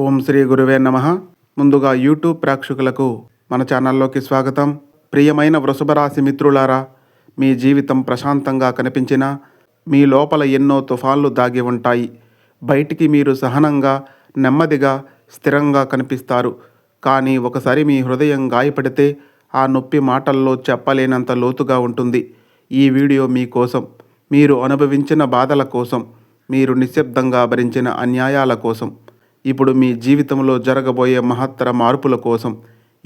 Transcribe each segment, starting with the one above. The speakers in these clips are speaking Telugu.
ఓం శ్రీ గురువే నమ. ముందుగా యూట్యూబ్ ప్రేక్షకులకు మన ఛానల్లోకి స్వాగతం. ప్రియమైన వృషభ రాశి మిత్రులారా మీ జీవితం ప్రశాంతంగా కనిపించినా మీ లోపల ఎన్నో తుఫాన్లు దాగి ఉంటాయి. బయటికి మీరు సహనంగా నెమ్మదిగా స్థిరంగా కనిపిస్తారు. కానీ ఒకసారి మీ హృదయం గాయపడితే ఆ నొప్పి మాటల్లో చెప్పలేనంత లోతుగా ఉంటుంది. ఈ వీడియో మీకోసం మీరు అనుభవించిన బాధల కోసం. మీరు నిశ్శబ్దంగా భరించిన అన్యాయాల కోసం. ఇప్పుడు మీ జీవితంలో జరగబోయే మహత్తర మార్పుల కోసం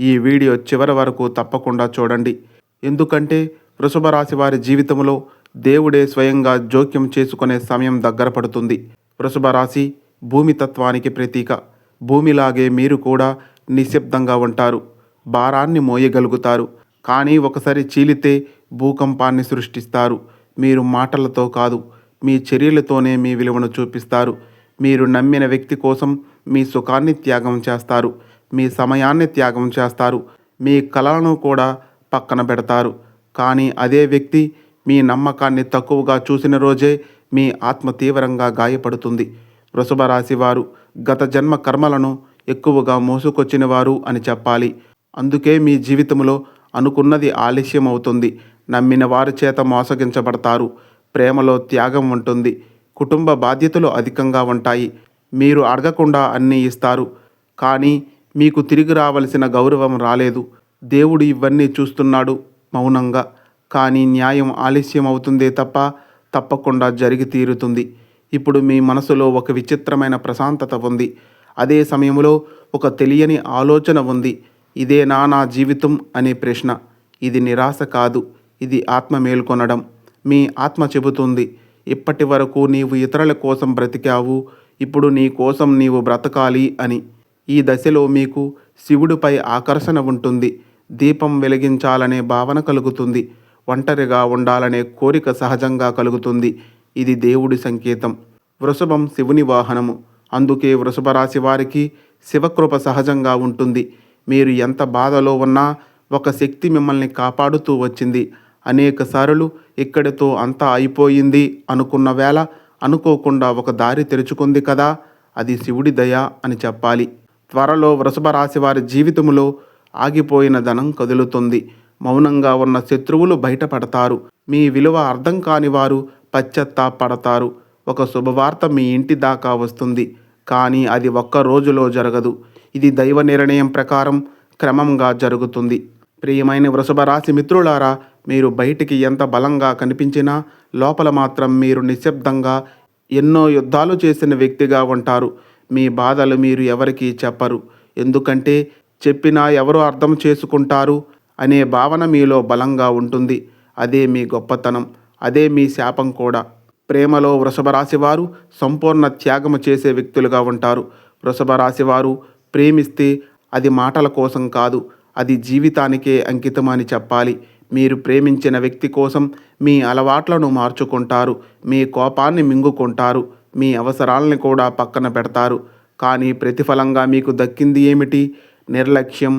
ఈ వీడియో చివరి వరకు తప్పకుండా చూడండి. ఎందుకంటే వృషభ రాశి వారి జీవితంలో దేవుడే స్వయంగా జోక్యం చేసుకునే సమయం దగ్గర పడుతుంది. వృషభ రాశి భూమి తత్వానికి ప్రతీక. భూమిలాగే మీరు కూడా నిశ్శబ్దంగా ఉంటారు. భారాన్ని మోయగలుగుతారు. కానీ ఒకసారి చీలితే భూకంపాన్ని సృష్టిస్తారు. మీరు మాటలతో కాదు మీ చర్యలతోనే మీ విలువను చూపిస్తారు. మీరు నమ్మిన వ్యక్తి కోసం మీ సుఖాన్ని త్యాగం చేస్తారు. మీ సమయాన్ని త్యాగం చేస్తారు. మీ కళలను కూడా పక్కన పెడతారు. కానీ అదే వ్యక్తి మీ నమ్మకాన్ని తక్కువగా చూసిన రోజే మీ ఆత్మ తీవ్రంగా గాయపడుతుంది. వృషభ రాశి వారు గత జన్మ కర్మలను ఎక్కువగా మోసుకొచ్చిన వారు అని చెప్పాలి. అందుకే మీ జీవితంలో అనుకున్నది ఆలస్యం అవుతుంది నమ్మిన వారి చేత మోసగించబడతారు. ప్రేమలో త్యాగం ఉంటుంది. కుటుంబ బాధ్యతలు అధికంగా ఉంటాయి. మీరు అడగకుండా అన్నీ ఇస్తారు. కానీ మీకు తిరిగి రావలసిన గౌరవం రాలేదు. దేవుడు ఇవన్నీ చూస్తున్నాడు మౌనంగా. కానీ న్యాయం ఆలస్యం అవుతుందే తప్ప తప్పకుండా జరిగి తీరుతుంది. ఇప్పుడు మీ మనసులో ఒక విచిత్రమైన ప్రశాంతత ఉంది. అదే సమయంలో ఒక తెలియని ఆలోచన ఉంది. ఇదేనా నా జీవితం అనే ప్రశ్న. ఇది నిరాశ కాదు. ఇది ఆత్మ మేల్కొనడం. మీ ఆత్మ చెబుతుంది. ఇప్పటి వరకు నీవు ఇతరుల కోసం బ్రతికావు ఇప్పుడు నీ కోసం నీవు బ్రతకాలి అని. ఈ దశలో మీకు శివుడిపై ఆకర్షణ ఉంటుంది. దీపం వెలిగించాలనే భావన కలుగుతుంది. ఒంటరిగా ఉండాలనే కోరిక సహజంగా కలుగుతుంది. ఇది దేవుడి సంకేతం. వృషభం శివుని వాహనము. అందుకే వృషభ రాశి వారికి శివకృప సహజంగా ఉంటుంది. మీరు ఎంత బాధలో ఉన్నా ఒక శక్తి మిమ్మల్ని కాపాడుతూ వచ్చింది. అనేక సార్లు ఇక్కడితో అంతా అయిపోయింది అనుకున్న వేళ అనుకోకుండా ఒక దారి తెరుచుకుంది కదా అది శివుడి దయ అని చెప్పాలి. త్వరలో వృషభ రాశి వారి జీవితంలో ఆగిపోయిన ధనం కదులుతుంది. మౌనంగా ఉన్న శత్రువులు బయటపడతారు. మీ విలువ అర్థం కాని వారు పశ్చత్తాపడతారు. ఒక శుభవార్త మీ ఇంటి దాకా వస్తుంది. కానీ అది ఒక్క రోజులో జరగదు. ఇది దైవ నిర్ణయం ప్రకారం క్రమంగా జరుగుతుంది. ప్రియమైన వృషభ రాశి మిత్రులారా మీరు బయటికి ఎంత బలంగా కనిపించినా లోపల మాత్రం మీరు నిశ్శబ్దంగా ఎన్నో యుద్ధాలు చేసిన వ్యక్తిగా ఉంటారు. మీ బాధలు మీరు ఎవరికీ చెప్పరు. ఎందుకంటే చెప్పినా ఎవరు అర్థం చేసుకుంటారు అనే భావన మీలో బలంగా ఉంటుంది. అదే మీ గొప్పతనం. అదే మీ శాపం కూడా. ప్రేమలో వృషభ రాశివారు సంపూర్ణ త్యాగము చేసే వ్యక్తులుగా ఉంటారు. వృషభ రాశివారు ప్రేమిస్తే అది మాటల కోసం కాదు అది జీవితానికే అంకితం అని చెప్పాలి. మీరు ప్రేమించిన వ్యక్తి కోసం మీ అలవాట్లను మార్చుకుంటారు మీ కోపాన్ని మింగుకుంటారు మీ అవసరాలని కూడా పక్కన పెడతారు. కానీ ప్రతిఫలంగా మీకు దక్కింది ఏమిటి? నిర్లక్ష్యం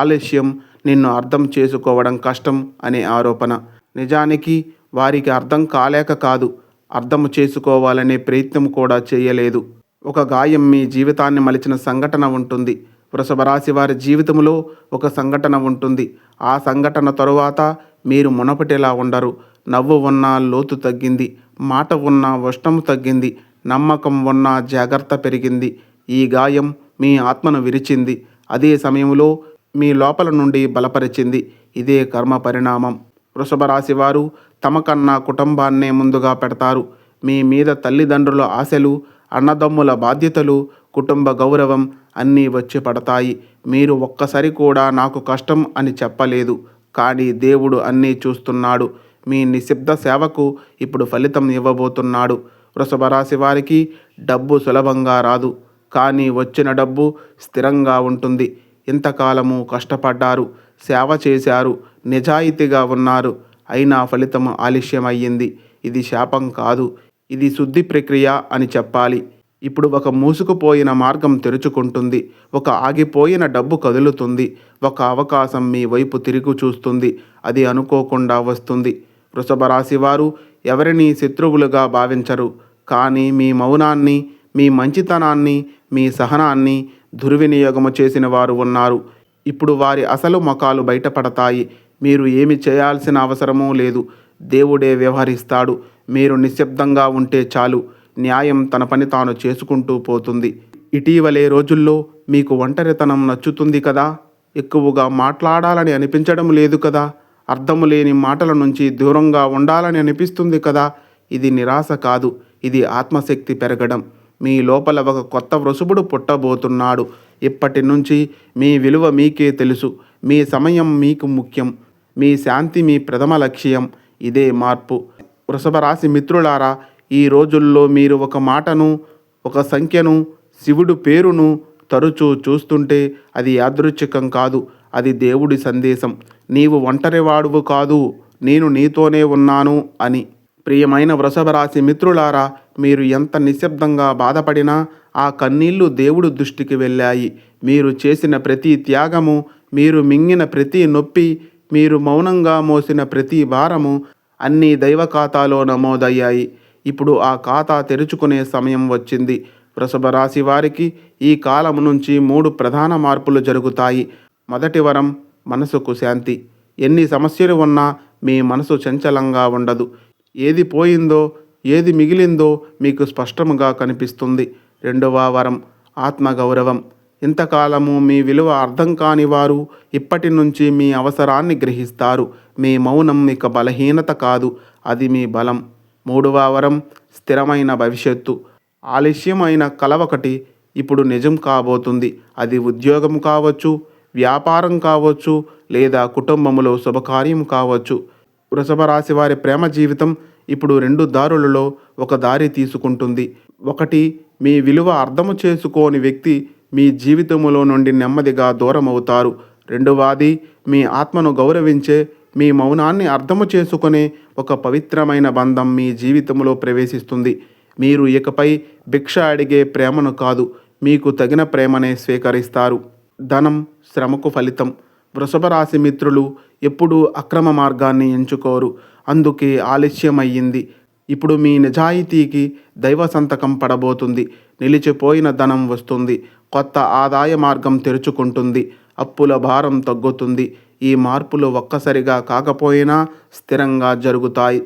ఆలస్యం నిన్ను అర్థం చేసుకోవడం కష్టం అనే ఆరోపణ. నిజానికి వారికి అర్థం కాలేక కాదు అర్థం చేసుకోవాలనే ప్రయత్నం కూడా చేయలేదు. ఒక గాయం మీ జీవితాన్ని మలిచిన సంఘటన ఉంటుంది. వృషభ రాశి వారి జీవితంలో ఒక సంఘటన ఉంటుంది. ఆ సంఘటన తరువాత మీరు మునపటిలా ఉండరు. నవ్వు ఉన్న లోతు తగ్గింది. మాట ఉన్న ఉష్ణము తగ్గింది. నమ్మకం ఉన్న జాగ్రత్త పెరిగింది. ఈ గాయం మీ ఆత్మను విరిచింది. అదే సమయంలో మీ లోపల నుండి బలపరిచింది. ఇదే కర్మ పరిణామం. వృషభ రాశి వారు తమ కన్నా కుటుంబాన్నే ముందుగా పెడతారు. మీ మీద తల్లిదండ్రుల ఆశలు అన్నదమ్ముల బాధ్యతలు కుటుంబ గౌరవం అన్నీ వచ్చి పడతాయి. మీరు ఒక్కసారి కూడా నాకు కష్టం అని చెప్పలేదు. కానీ దేవుడు అన్నీ చూస్తున్నాడు. మీ నిశ్శబ్ద సేవకు ఇప్పుడు ఫలితం ఇవ్వబోతున్నాడు. వృషభ రాశి వారికి డబ్బు సులభంగా రాదు. కానీ వచ్చిన డబ్బు స్థిరంగా ఉంటుంది. ఇంతకాలము కష్టపడ్డారు. సేవ చేశారు. నిజాయితీగా ఉన్నారు. అయినా ఫలితం ఆలస్యమయ్యింది. ఇది శాపం కాదు. ఇది శుద్ధి ప్రక్రియ అని చెప్పాలి. ఇప్పుడు ఒక మూసుకుపోయిన మార్గం తెరుచుకుంటుంది. ఒక ఆగిపోయిన డబ్బు కదులుతుంది. ఒక అవకాశం మీ వైపు తిరిగి చూస్తుంది. అది అనుకోకుండా వస్తుంది. వృషభ రాశివారు ఎవరిని శత్రువులుగా భావించరు. కానీ మీ మౌనాన్ని మీ మంచితనాన్ని మీ సహనాన్ని దుర్వినియోగము చేసిన వారు ఉన్నారు. ఇప్పుడు వారి అసలు ముఖాలు బయటపడతాయి. మీరు ఏమి చేయాల్సిన అవసరమూ లేదు. దేవుడే వ్యవహరిస్తాడు. మీరు నిశ్శబ్దంగా ఉంటే చాలు. న్యాయం తన పని తాను చేసుకుంటూ పోతుంది. ఇటీవలే రోజుల్లో మీకు ఒంటరితనం నచ్చుతుంది కదా? ఎక్కువగా మాట్లాడాలని అనిపించడం లేదు కదా? అర్థము లేని మాటల నుంచి దూరంగా ఉండాలని అనిపిస్తుంది కదా? ఇది నిరాశ కాదు. ఇది ఆత్మశక్తి పెరగడం. మీ లోపల ఒక కొత్త వృసుబుడు పుట్టబోతున్నాడు. ఇప్పటి నుంచి మీ విలువ మీకే తెలుసు. మీ సమయం మీకు ముఖ్యం. మీ శాంతి మీ ప్రథమ లక్ష్యం. ఇదే మార్పు. వృషభ రాశి మిత్రులారా ఈ రోజుల్లో మీరు ఒక మాటను ఒక సంఖ్యను శివుడు పేరును తరచూ చూస్తుంటే అది యాదృచ్ఛికం కాదు అది దేవుడి సందేశం. నీవు ఒంటరివాడువు కాదు నేను నీతోనే ఉన్నాను అని. ప్రియమైన వృషభ రాశి మిత్రులారా మీరు ఎంత నిశ్శబ్దంగా బాధపడినా ఆ కన్నీళ్ళు దేవుడు దృష్టికి వెళ్ళాయి. మీరు చేసిన ప్రతి త్యాగము మీరు మింగిన ప్రతి నొప్పి మీరు మౌనంగా మోసిన ప్రతి భారము అన్నీ దైవ ఖాతాలో నమోదయ్యాయి ఇప్పుడు ఆ ఖాతా తెరుచుకునే సమయం వచ్చింది. వృషభ రాశి వారికి ఈ కాలం నుంచి మూడు ప్రధాన మార్పులు జరుగుతాయి. మొదటి వరం మనసుకు శాంతి. ఎన్ని సమస్యలు ఉన్నా మీ మనసు చంచలంగా ఉండదు. ఏది పోయిందో ఏది మిగిలిందో మీకు స్పష్టముగా కనిపిస్తుంది. రెండవ వరం ఆత్మగౌరవం. ఇంతకాలము మీ విలువ అర్థం కాని వారు ఇప్పటి నుంచి మీ అవసరాన్ని గ్రహిస్తారు. మీ మౌనం ఇక బలహీనత కాదు. అది మీ బలం. మూడవ వరం స్థిరమైన భవిష్యత్తు. ఆలస్యమైన కల ఒకటి ఇప్పుడు నిజం కాబోతుంది. అది ఉద్యోగం కావచ్చు వ్యాపారం కావచ్చు లేదా కుటుంబంలో శుభకార్యం కావచ్చు. వృషభ రాశి వారి ప్రేమ జీవితం ఇప్పుడు రెండు దారులలో ఒక దారి తీసుకుంటుంది. ఒకటి మీ విలువ అర్థము చేసుకోని వ్యక్తి మీ జీవితంలో నుండి నెమ్మదిగా దూరం అవుతారు రెండవది మీ ఆత్మను గౌరవించే మీ మౌనాన్ని అర్థము చేసుకునే ఒక పవిత్రమైన బంధం మీ జీవితంలో ప్రవేశిస్తుంది. మీరు ఇకపై భిక్ష అడిగే ప్రేమను కాదు మీకు తగిన ప్రేమనే స్వీకరిస్తారు. ధనం శ్రమకు ఫలితం. వృషభ రాశి మిత్రులు ఎప్పుడూ అక్రమ మార్గాన్ని ఎంచుకోరు. అందుకే ఆలస్యమయ్యింది. ఇప్పుడు మీ నిజాయితీకి దైవ సంతకం పడబోతుంది. నిలిచిపోయిన ధనం వస్తుంది. కొత్త ఆదాయ మార్గం తెరుచుకుంటుంది. అప్పుల భారం తగ్గుతుంది. ఈ మార్పులు ఒక్కసారిగా కాకపోయినా స్థిరంగా జరుగుతాయి.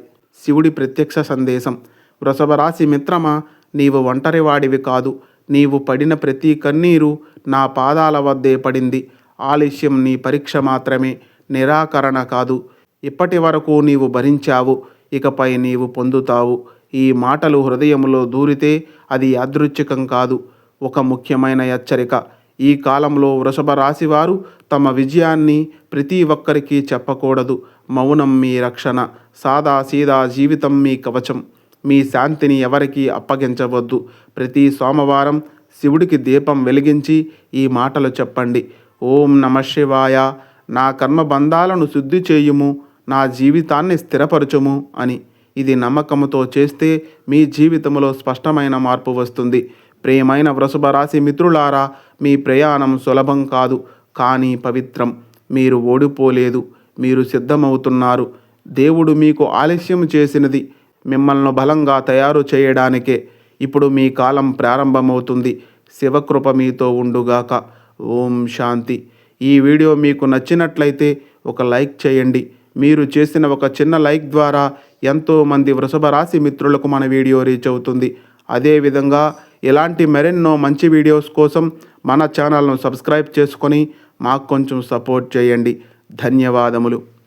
శివుడి ప్రత్యక్ష సందేశం. వృషభరాశి మిత్రమా నీవు ఒంటరివాడివి కాదు. నీవు పడిన ప్రతి కన్నీరు నా పాదాల వద్దే పడింది. ఆలస్యం నీ పరీక్ష మాత్రమే నిరాకరణ కాదు. ఇప్పటి వరకు నీవు భరించావు ఇకపై నీవు పొందుతావు. ఈ మాటలు హృదయంలో దూరితే అది యాదృచ్ఛికం కాదు. ఒక ముఖ్యమైన హెచ్చరిక. ఈ కాలంలో వృషభ రాశివారు తమ విజయాన్ని ప్రతి ఒక్కరికి చెప్పకూడదు. మౌనం మీ రక్షణ సాదా సీదా జీవితం మీ కవచం. మీ శాంతిని ఎవరికీ అప్పగించవద్దు. ప్రతి సోమవారం శివుడికి దీపం వెలిగించి ఈ మాటలు చెప్పండి. ఓం నమ శివాయ. నా కర్మబంధాలను శుద్ధి చేయుము నా జీవితాన్ని స్థిరపరచుము అని. ఇది నమ్మకముతో చేస్తే మీ జీవితంలో స్పష్టమైన మార్పు వస్తుంది. ప్రియమైన వృషభ రాశి మిత్రులారా మీ ప్రయాణం సులభం కాదు కానీ పవిత్రం. మీరు ఓడిపోలేదు మీరు సిద్ధమవుతున్నారు. దేవుడు మీకు ఆలస్యం చేసినది మిమ్మల్ని బలంగా తయారు చేయడానికే. ఇప్పుడు మీ కాలం ప్రారంభమవుతుంది. శివకృప మీతో ఉండుగాక. ఓం శాంతి. ఈ వీడియో మీకు నచ్చినట్లయితే ఒక లైక్ చేయండి. మీరు చేసిన ఒక చిన్న లైక్ ద్వారా ఎంతోమంది వృషభ రాశి మిత్రులకు మన వీడియో రీచ్ అవుతుంది. అదేవిధంగా ఇలాంటి మరెన్నో మంచి వీడియోస్ కోసం మన ఛానల్ను సబ్స్క్రైబ్ చేసుకొని మాకు కొంచెం సపోర్ట్ చేయండి. ధన్యవాదములు.